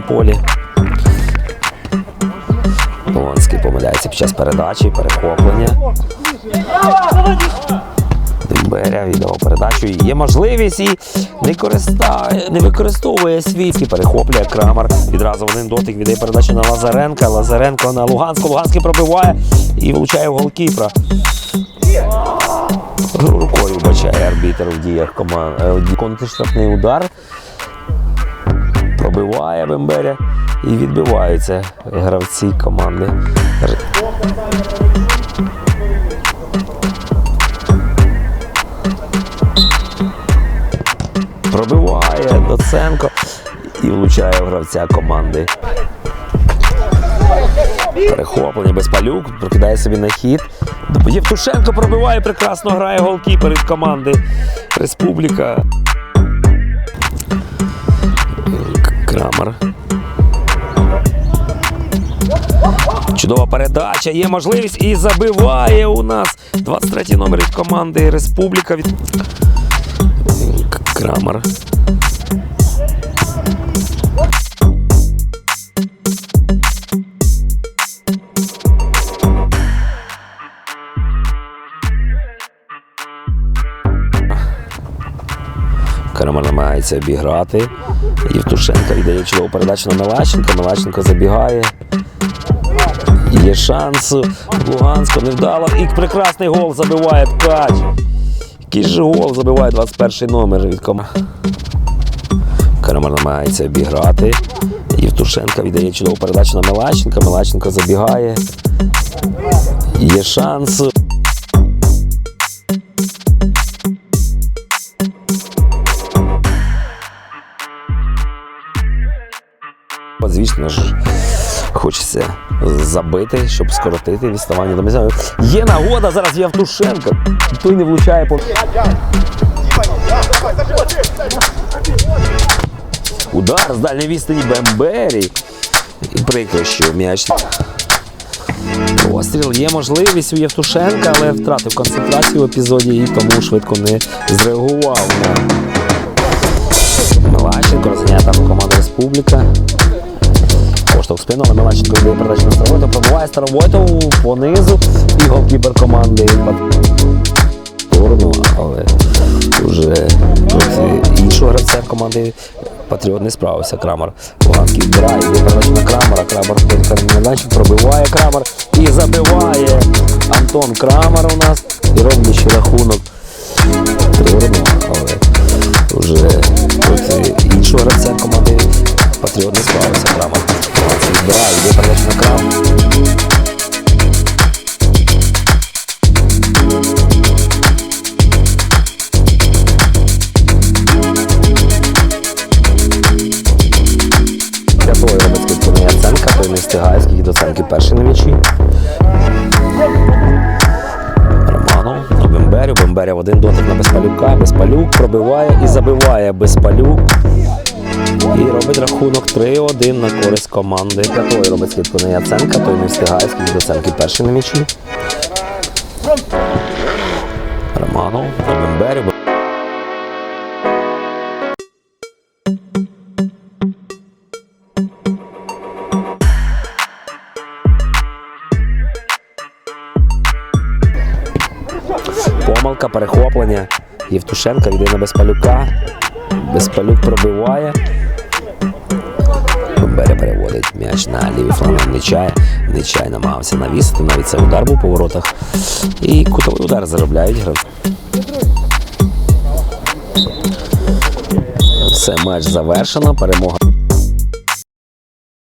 полі. Луганський помиляється під час передачі, перехоплення. Демберя віддавав передачу. І Є можливість і не, користає, не використовує свій. Перехоплює Крамар. Відразу один дотик віддає передачу на Лазаренка. Лазаренко на Луганську. Луганський пробиває і влучає в голкіпера. Рукою вбачає арбітер в діях команди. Контрштрафний удар. Пробиває Бемберя і відбиваються гравці команди. Пробиває Доценко і влучає в гравця команди. Перехоплення Безпалюк, прокидає собі на хід. Євтушенко пробиває, прекрасно грає голкіпер від команди Республіка. Крамер. Чудова передача, є можливість і забиває у нас 23 номер від команди Республіка. Від... Крамер. Крамер намагається обіграти. Євтушенко віддає чудову передачу на Мелаченко. Мелаченко забігає. Є шанс. Луганську невдало. І прекрасний гол забиває Ткач. Який же гол забиває 21 номер від команди. Крамер намагається обіграти. Євтушенко віддає чудову передачу на Мелаченка. Мелаченко забігає. Є шанс. Звісно ж, хочеться забити, щоб скоротити відставання до місця. Є нагода зараз Євтушенко. Той не влучає по. Удар з дальньої відстані Бембері. Що м'яч. Постріл є можливість у Євтушенка, але втратив концентрацію в епізоді і тому швидко не зреагував розганяє там команда Республіка. Поштовх спину, але Мелаченко віддає передачу на Старовойтова, пробуває Старовойтову понизу і голкіпер команди сторону, але вже іншого гравця команди Патріот не справився. Крамер. Луганський відбирає, віддає передачу на Крамера. Крамер майданчик, пробиває Крамер і забиває Антон Крамер у нас. І робить ще рахунок. Трьорно, але вже іншого гравця команди встигає, скільки до ценки перший на м'ячі. Романов на Бемберю. Бемберя в один дотик на Безпалюка. Безпалюк пробиває і забиває Безпалюк. І робить рахунок 3-1 на користь команди. П'ятої робить скидку на Яценка, той не встигає, скільки до ценки перший на м'ячі. Романов на Бемберю. Помилка, перехоплення. Євтушенка віддає на Безпалюка. Безпалюк пробиває. Бомберя переводить м'яч на лівий фланг Нечай. Нечай намагався навісити. Навіть це удар був по воротах. І кутовий удар заробляють гравці. Все, матч завершено. Перемога.